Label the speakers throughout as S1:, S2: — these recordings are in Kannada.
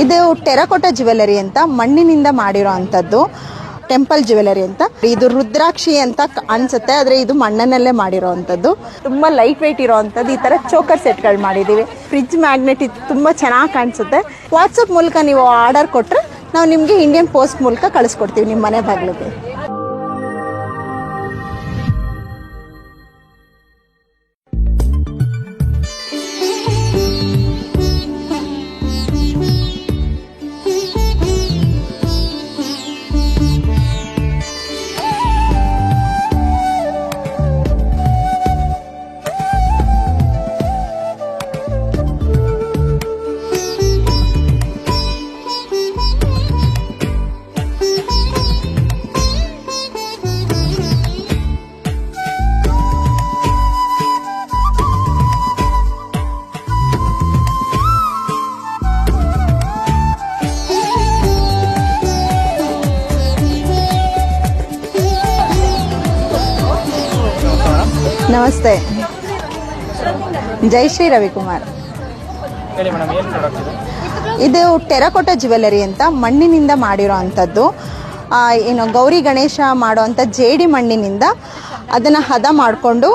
S1: ಇದು ಟೆರಕೋಟ ಜ್ಯುವೆಲರಿ ಅಂತ, ಮಣ್ಣಿನಿಂದ ಮಾಡಿರೋ ಅಂಥದ್ದು, ಟೆಂಪಲ್ ಜ್ಯುವೆಲರಿ ಅಂತ. ಇದು ರುದ್ರಾಕ್ಷಿ ಅಂತ ಅನ್ಸುತ್ತೆ, ಆದ್ರೆ ಇದು ಮಣ್ಣನಲ್ಲೇ ಮಾಡಿರೋ ಅಂಥದ್ದು. ತುಂಬಾ ಲೈಟ್ ವೆಯ್ಟ್ ಇರೋ ಅಂಥದ್ದು. ಈ ತರ ಚೋಕರ್ ಸೆಟ್ಗಳು ಮಾಡಿದ್ದೀವಿ ಫ್ರಿಜ್ ಮ್ಯಾಗ್ನೆಟ್ ಇದು ತುಂಬಾ ಚೆನ್ನಾಗಿ ಕಾಣಿಸುತ್ತೆ. ವಾಟ್ಸಪ್ ಮೂಲಕ ನೀವು ಆರ್ಡರ್ ಕೊಟ್ಟರೆ ನಾವು ನಿಮಗೆ ಇಂಡಿಯನ್ ಪೋಸ್ಟ್ ಮೂಲಕ ಕಳಿಸ್ಕೊಡ್ತೀವಿ ನಿಮ್ಮ ಮನೆ ಬಾಗಿಲಿಗೆ. ನಮಸ್ತೆ. ಜೈ ಶ್ರೀ ರವಿಕುಮಾರ್.
S2: ಇದು?
S1: ಟೆರಕೋಟ ಜ್ಯುವೆಲರಿ ಅಂತ ಮಣ್ಣಿನಿಂದ ಮಾಡಿರೋ ಅಂಥದ್ದು. ಏನು ಗೌರಿ ಗಣೇಶ ಮಾಡುವಂಥ ಜೇಡಿ ಮಣ್ಣಿನಿಂದ ಅದನ್ನು ಹದ ಮಾಡಿಕೊಂಡು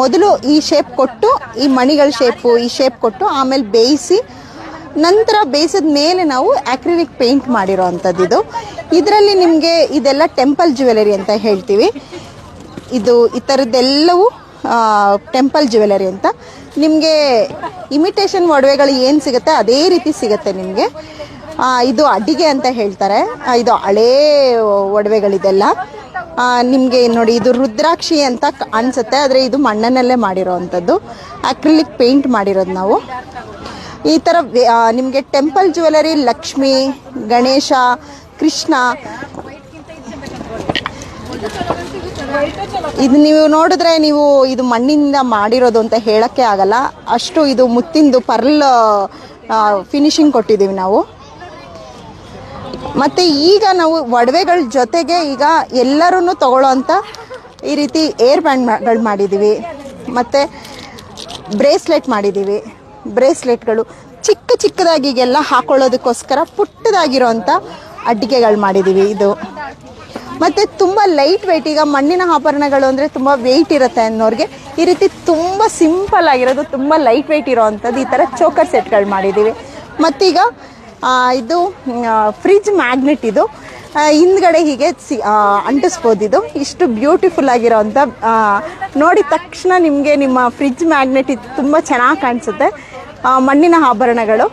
S1: ಮೊದಲು ಈ ಶೇಪ್ ಕೊಟ್ಟು ಈ ಮಣಿಗಳ ಶೇಪು ಈ ಶೇಪ್ ಕೊಟ್ಟು ಆಮೇಲೆ ಬೇಯಿಸಿ ನಂತರ ಬೇಯಿಸಿದ ಮೇಲೆ ನಾವು ಆಕ್ರಿಲಿಕ್ ಪೇಂಟ್ ಮಾಡಿರೋ ಅಂಥದ್ದು ಇದು ಇದರಲ್ಲಿ ನಿಮಗೆ ಇದೆಲ್ಲ ಟೆಂಪಲ್ ಜ್ಯುವೆಲರಿ ಅಂತ ಹೇಳ್ತೀವಿ. ಇದು ಈ ಥರದ್ದೆಲ್ಲವೂ ಟೆಂಪಲ್ ಜ್ಯುವೆಲರಿ ಅಂತ. ನಿಮಗೆ ಇಮಿಟೇಷನ್ ಒಡವೆಗಳು ಏನು ಸಿಗುತ್ತೆ ಅದೇ ರೀತಿ ಸಿಗುತ್ತೆ ನಿಮಗೆ. ಇದು ಅಡಿಗೆ ಅಂತ ಹೇಳ್ತಾರೆ. ಇದು ಹಳೇ ಒಡವೆಗಳಿದೆಲ್ಲ. ನಿಮಗೆ ನೋಡಿ, ಇದು ರುದ್ರಾಕ್ಷಿ ಅಂತ ಅನ್ಸುತ್ತೆ, ಆದರೆ ಇದು ಮಣ್ಣನಲ್ಲೇ ಮಾಡಿರೋ ಅಂಥದ್ದು ಅಕ್ರಿಲಿಕ್ ಪೇಂಟ್ ಮಾಡಿರೋದು ನಾವು. ಈ ಥರ ನಿಮಗೆ ಟೆಂಪಲ್ ಜ್ಯುವೆಲರಿ ಲಕ್ಷ್ಮಿ, ಗಣೇಶ, ಕೃಷ್ಣ ಇದು ನೀವು ನೋಡಿದ್ರೆ ನೀವು ಇದು ಮಣ್ಣಿಂದ ಮಾಡಿರೋದು ಅಂತ ಹೇಳಕ್ಕೆ ಆಗಲ್ಲ. ಅಷ್ಟು ಇದು ಮುತ್ತಿಂದು ಪರ್ಲ್ ಫಿನಿಶಿಂಗ್ ಕೊಟ್ಟಿದ್ದೀವಿ ನಾವು. ಮತ್ತೆ ಈಗ ನಾವು ಒಡವೆಗಳ ಜೊತೆಗೆ ಈಗ ಎಲ್ಲರೂ ತಗೊಳ್ಳೋ ಅಂತ ಈ ರೀತಿ ಏರ್ ಬ್ಯಾಂಡ್ಗಳು ಮಾಡಿದ್ದೀವಿ. ಮತ್ತೆ ಬ್ರೇಸ್ಲೆಟ್ ಮಾಡಿದ್ದೀವಿ. ಬ್ರೇಸ್ಲೆಟ್ಗಳು ಚಿಕ್ಕ ಚಿಕ್ಕದಾಗಿ ಈಗೆಲ್ಲ ಹಾಕೊಳ್ಳೋದಕ್ಕೋಸ್ಕರ ಪುಟ್ಟದಾಗಿರೋಂಥ ಅಡ್ಡಿಗೆಗಳು ಮಾಡಿದ್ದೀವಿ ಇದು. ಮತ್ತೆ ತುಂಬ ಲೈಟ್ ವೆಯ್ಟ್ ಈಗ ಮಣ್ಣಿನ ಆಭರಣಗಳು ಅಂದರೆ ತುಂಬ ವೆಯ್ಟ್ ಇರುತ್ತೆ ಅನ್ನೋರಿಗೆ. ಈ ರೀತಿ ತುಂಬ ಸಿಂಪಲ್ ಆಗಿರೋದು, ತುಂಬ ಲೈಟ್ ವೆಯ್ಟ್ ಇರೋವಂಥದ್ದು ಈ ಥರ ಚೋಕರ್ ಸೆಟ್ಗಳು ಮಾಡಿದ್ದೀವಿ. ಮತ್ತೀಗ ಇದು ಫ್ರಿಜ್ ಮ್ಯಾಗ್ನೆಟ್ ಇದು. ಹಿಂದ್ಗಡೆ ಹೀಗೆ ಸಿ ಅಂಟಿಸ್ಬೋದು ಇದು. ಇಷ್ಟು ಬ್ಯೂಟಿಫುಲ್ ಆಗಿರೋವಂಥ ನೋಡಿದ ತಕ್ಷಣ ನಿಮಗೆ ನಿಮ್ಮ ಫ್ರಿಜ್ ಮ್ಯಾಗ್ನೆಟ್ ಇದು ತುಂಬ ಚೆನ್ನಾಗಿ ಕಾಣಿಸುತ್ತೆ. ಮಣ್ಣಿನ ಆಭರಣಗಳು.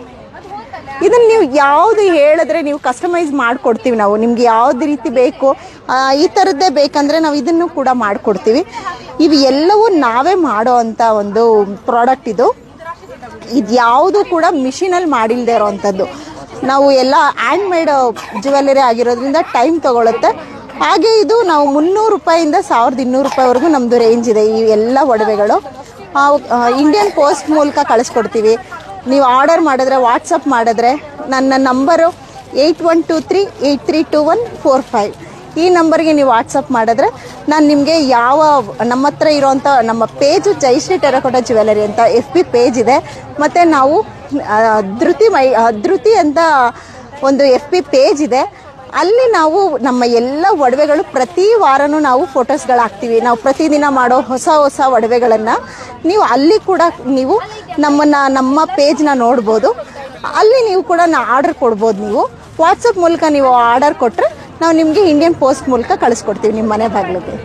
S1: ಇದನ್ನ ನೀವು ಯಾವುದು ಹೇಳಿದ್ರೆ ನೀವು ಕಸ್ಟಮೈಸ್ ಮಾಡಿಕೊಡ್ತೀವಿ ನಾವು. ನಿಮ್ಗೆ ಯಾವ್ದು ರೀತಿ ಬೇಕು ಈ ಥರದ್ದೇ ಬೇಕಂದ್ರೆ ನಾವು ಇದನ್ನು ಕೂಡ ಮಾಡಿಕೊಡ್ತೀವಿ. ಇವು ಎಲ್ಲವೂ ನಾವೇ ಮಾಡೋ ಅಂಥ ಒಂದು ಪ್ರಾಡಕ್ಟ್ ಇದು. ಇದು ಯಾವುದು ಕೂಡ ಮಿಷಿನಲ್ಲಿ ಮಾಡಿಲ್ಲದೆ ಇರೋವಂಥದ್ದು ನಾವು ಎಲ್ಲ ಹ್ಯಾಂಡ್ ಮೇಡ್ ಜ್ಯುವೆಲರಿ ಆಗಿರೋದ್ರಿಂದ ಟೈಮ್ ತಗೊಳುತ್ತೆ. ಹಾಗೆ ಇದು ನಾವು ಮುನ್ನೂರು ರೂಪಾಯಿಂದ ಸಾವಿರದ ಇನ್ನೂರು ರೂಪಾಯಿವರೆಗೂ ನಮ್ಮದು ರೇಂಜ್ ಇದೆ. ಈ ಎಲ್ಲ ಒಡವೆಗಳು. ಇಂಡಿಯನ್ ಪೋಸ್ಟ್ ಮೂಲಕ ಕಳಿಸ್ಕೊಡ್ತೀವಿ. ನೀವು ಆರ್ಡರ್ ಮಾಡಿದ್ರೆ ವಾಟ್ಸಪ್ ಮಾಡಿದ್ರೆ ನನ್ನ number eight one two three eight three two one four five. ಈ ನಂಬರ್ಗೆ ನೀವು ವಾಟ್ಸಪ್ ಮಾಡಿದ್ರೆ ನಾನು ನಿಮಗೆ ಯಾವ ನಮ್ಮ ಹತ್ರ ಇರೋವಂಥ ನಮ್ಮ ಪೇಜು ಜೈಶ್ರೀ ಟೆರಕೋಟ ಜ್ಯುವೆಲರಿ ಅಂತ ಎಫ್ ಬಿ ಪೇಜ್ ಇದೆ. ಮತ್ತು ನಾವು ಧೃತಿ ಮೈ ಧೃತಿ ಅಂತ ಒಂದು ಎಫ್ ಪಿ ಪೇಜ್ ಇದೆ. ಅಲ್ಲಿ ನಾವು ನಮ್ಮ ಎಲ್ಲ ಒಡವೆಗಳು ಪ್ರತಿ ವಾರನೂ ನಾವು ಫೋಟೋಸ್ಗಳು ಹಾಕ್ತೀವಿ ನಾವು ಪ್ರತಿದಿನ ಮಾಡೋ ಹೊಸ ಹೊಸ ಒಡವೆಗಳನ್ನು ನೀವು ಅಲ್ಲಿ ಕೂಡ ನೀವು ನಮ್ಮನ್ನು, ನಮ್ಮ ಪೇಜ್ನ ನೋಡ್ಬೋದು. ಅಲ್ಲಿ ನೀವು ಕೂಡ ನಾ ಆರ್ಡರ್ ಕೊಡ್ಬೋದು ನೀವು. ವಾಟ್ಸಪ್ ಮೂಲಕ ನೀವು ಆರ್ಡರ್ ಕೊಟ್ಟರೆ ನಾವು ನಿಮಗೆ ಇಂಡಿಯನ್ ಪೋಸ್ಟ್ ಮೂಲಕ ಕಳಿಸ್ಕೊಡ್ತೀವಿ ನಿಮ್ಮ ಮನೆ ಬಾಗಿಲಿಗೆ.